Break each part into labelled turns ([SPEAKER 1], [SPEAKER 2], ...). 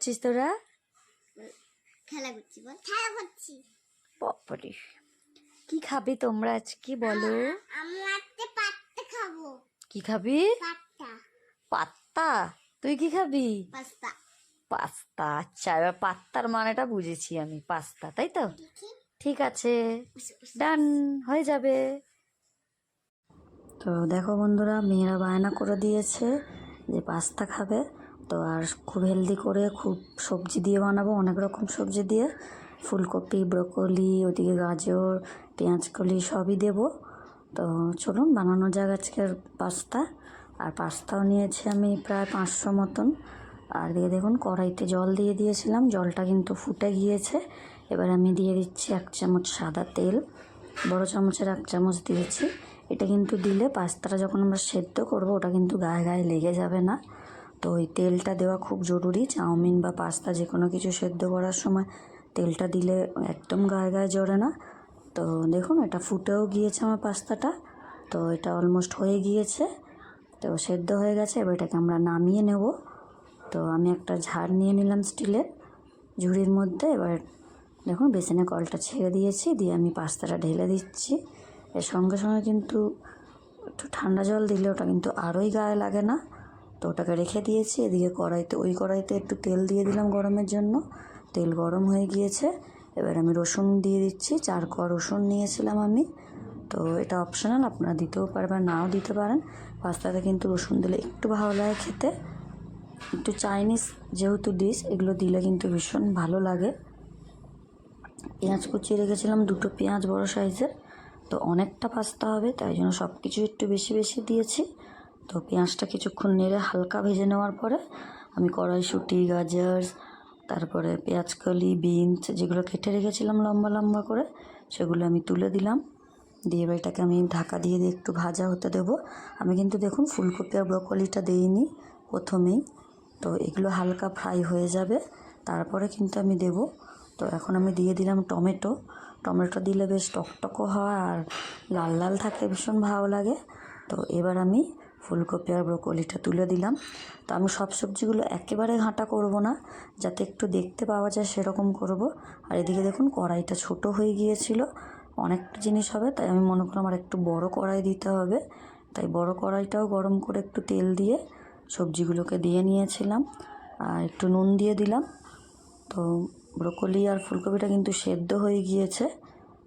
[SPEAKER 1] করছিস তোরা?
[SPEAKER 2] খেলা করছি বল। খেলা করছি।
[SPEAKER 1] বাবারে কি খাবে তোমরা আজকে বলো?
[SPEAKER 2] আমরা আজকে পাত্তা খাব।
[SPEAKER 1] কি খাবি?
[SPEAKER 2] পাত্তা।
[SPEAKER 1] পাত্তা? তুই কি খাবি?
[SPEAKER 2] পাস্তা।
[SPEAKER 1] পাস্তা। আচ্ছা এবার পাত্তার মানেটা বুঝেছি আমি পাস্তা তাই তো? ঠিক আছে। ডান হয়ে যাবে। তো দেখো বন্ধুরা মেয়েরা বায়না করে দিয়েছে যে পাস্তা খাবে। তো আর খুব হেলদি করে খুব সবজি দিয়ে বানাবো, অনেক রকম সবজি দিয়ে। ফুলকপি, ব্রকলি ওদিকে গাজর পেঁয়াজকলি সবই দেব। তো চলুন, বানানো যাক আজকের পাস্তা। আর পাস্তাও নিয়েছি আমি প্রায় পাঁচশো মতন। আর দিয়ে দেখুন, কড়াইতে জল দিয়ে দিয়েছিলাম, জলটা কিন্তু ফুটে গিয়েছে। এবার আমি দিয়ে দিচ্ছি এক চামচ সাদা তেল, বড় চামচের এক চামচ দিয়েছি। এটা কিন্তু দিলে পাস্তাটা যখন আমরা সেদ্ধ করব, ওটা কিন্তু গায়ে গায়ে লেগে যাবে না। তো ওই তেলটা দেওয়া খুব জরুরি। চাউমিন বা পাস্তা যে কোনো কিছু সেদ্ধ করার সময় তেলটা দিলে একদম গায়ে গায়ে জড়ে না। তো দেখুন, এটা ফুটেও গিয়েছে আমার পাস্তাটা। তো এটা অলমোস্ট হয়ে গিয়েছে। তো সেদ্ধ হয়ে গেছে, এবার এটাকে আমরা নামিয়ে নেব। তো আমি একটা ঝাড় নিয়ে নিলাম স্টিলের ঝুড়ির মধ্যে। এবার দেখুন, বেসিনে কলটা ছেড়ে দিয়েছি, দিয়ে আমি পাস্তাটা ঢেলে দিচ্ছি। এর সঙ্গে সঙ্গে কিন্তু একটু ঠান্ডা জল দিলে ওটা কিন্তু আরোই গায়ে লাগে না। তো ওটাকে রেখে দিয়েছি, এদিকে কড়াইতে, ওই কড়াইতে একটু তেল দিয়ে দিলাম গরমের জন্য। তেল গরম হয়ে গিয়েছে। এবার আমি রসুন দিয়ে দিচ্ছি। চার কোয়া রসুন নিয়েছিলাম আমি। তো এটা অপশনাল আপনারা দিতেও পারবেন, নাও দিতে পারেন। পাস্তাতে কিন্তু রসুন দিলে একটু ভালো লাগে খেতে। একটু চাইনিজ যেহেতু ডিশ এগুলো দিলে কিন্তু ভীষণ ভালো লাগে। পেঁয়াজ কুচিয়ে রেখেছিলাম, দুটো পেঁয়াজ বড় সাইজের তো অনেকটা পাস্তা হবে, তাই জন্য সব কিছু একটু বেশি বেশি দিয়েছি। তো পেঁয়াজটা কিছুক্ষণ নেড়ে হালকা ভেজে নেওয়ার পরে আমি কড়াইশুঁটি, গাজর, তারপরে পেঁয়াজকলি, বিনস যেগুলো কেটে রেখেছিলাম লম্বা লম্বা করে, সেগুলো আমি তুলে দিলাম। দিয়ে এবার এটাকে আমি ঢাকা দিয়ে দিয়ে একটু ভাজা হতে দেবো। আমি কিন্তু দেখুন ফুলকপি আর ব্রকলিটা দিইনি প্রথমেই। তো এগুলো হালকা ফ্রাই হয়ে যাবে। তারপরে কিন্তু আমি দেব। তো এখন আমি দিয়ে দিলাম টমেটো। টমেটো দিলে বেশ টকটকও হয় আর লাল লাল থাকে ভীষণ ভালো লাগে। তো এবার আমি ফুলকপি আর ব্রকলিটা তুলে দিলাম। তো আমি সব সবজিগুলো একেবারে ঘাঁটা করব না, যাতে একটু দেখতে পাওয়া যায় সেরকম করব। আর এদিকে দেখুন, কড়াইটা ছোট হয়ে গিয়েছিল, অনেকটা জিনিস হবে, তাই আমি মনে করলাম আর একটু বড় কড়াই দিতে হবে। তাই বড় কড়াইটাও গরম করে একটু তেল দিয়ে সবজিগুলোকে দিয়ে নিয়েছিলাম, আর একটু নুন দিয়ে দিলাম। তো ব্রোকলি আর ফুলকপিটা কিন্তু সেদ্ধ হয়ে গিয়েছে।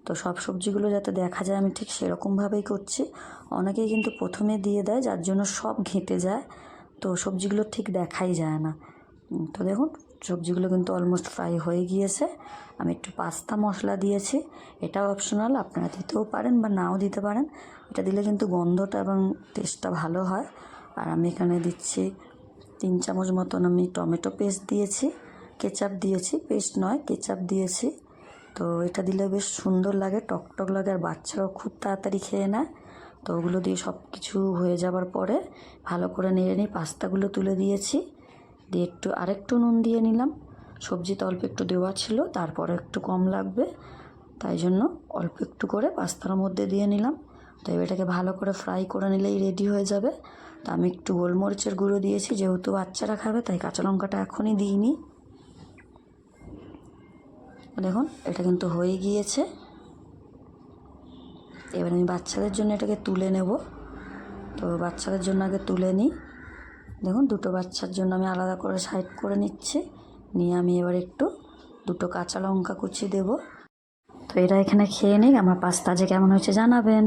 [SPEAKER 1] তো সব সবজিগুলো যাতে দেখা যায় আমি ঠিক সেরকমভাবেই করছি। অনেকেই কিন্তু প্রথমে দিয়ে দেয়, যার জন্য সব ঘেঁটে যায়। তো সবজিগুলো ঠিক দেখাই যায় না। তো দেখুন, সবজিগুলো কিন্তু অলমোস্ট ফ্রাই হয়ে গিয়েছে। আমি একটু পাস্তা মশলা দিয়েছি। এটাও অপশনাল আপনারা দিতেও পারেন বা নাও দিতে পারেন। এটা দিলে কিন্তু গন্ধটা এবং টেস্টটা ভালো হয়। আর আমি এখানে দিচ্ছি তিন চামচ মতন আমি টমেটো পেস্ট দিয়েছি। কেচাপ দিয়েছি পেস্ট নয়, কেচাপ দিয়েছি। তো এটা দিলে বেশ সুন্দর লাগে, টকটক লাগে, আর বাচ্চারাও খুব তাড়াতাড়ি খেয়ে নেয়। তো ওগুলো দিয়ে সব কিছু হয়ে যাবার পরে ভালো করে নেড়ে নিই পাস্তাগুলো তুলে দিয়েছি। দিয়ে একটু আরেকটু নুন দিয়ে নিলাম। সবজিতে অল্প একটু দেওয়া ছিল, তারপরে একটু কম লাগবে। তাই জন্য অল্প একটু করে পাস্তার মধ্যে দিয়ে নিলাম। তো এটাকে ভালো করে ফ্রাই করে নিলেই রেডি হয়ে যাবে। তো আমি একটু গোলমরিচের গুঁড়ো দিয়েছি, যেহেতু বাচ্চারা খাবে, তাই কাঁচা লঙ্কাটা এখনই দিইনি। দেখুন, এটা কিন্তু হয়ে গিয়েছে। এবার আমি বাচ্চাদের জন্য এটাকে তুলে নেব। তো বাচ্চাদের জন্য আগে তুলে নিই। দেখুন, দুটো বাচ্চার জন্য আমি আলাদা করে সাইড করে নিচ্ছি। নিয়ে আমি এবার একটু দুটো কাঁচা লঙ্কা কুচি দেব। তো এরা এখানে খেয়ে নিক। আমার পাস্তা যে কেমন হয়েছে জানাবেন।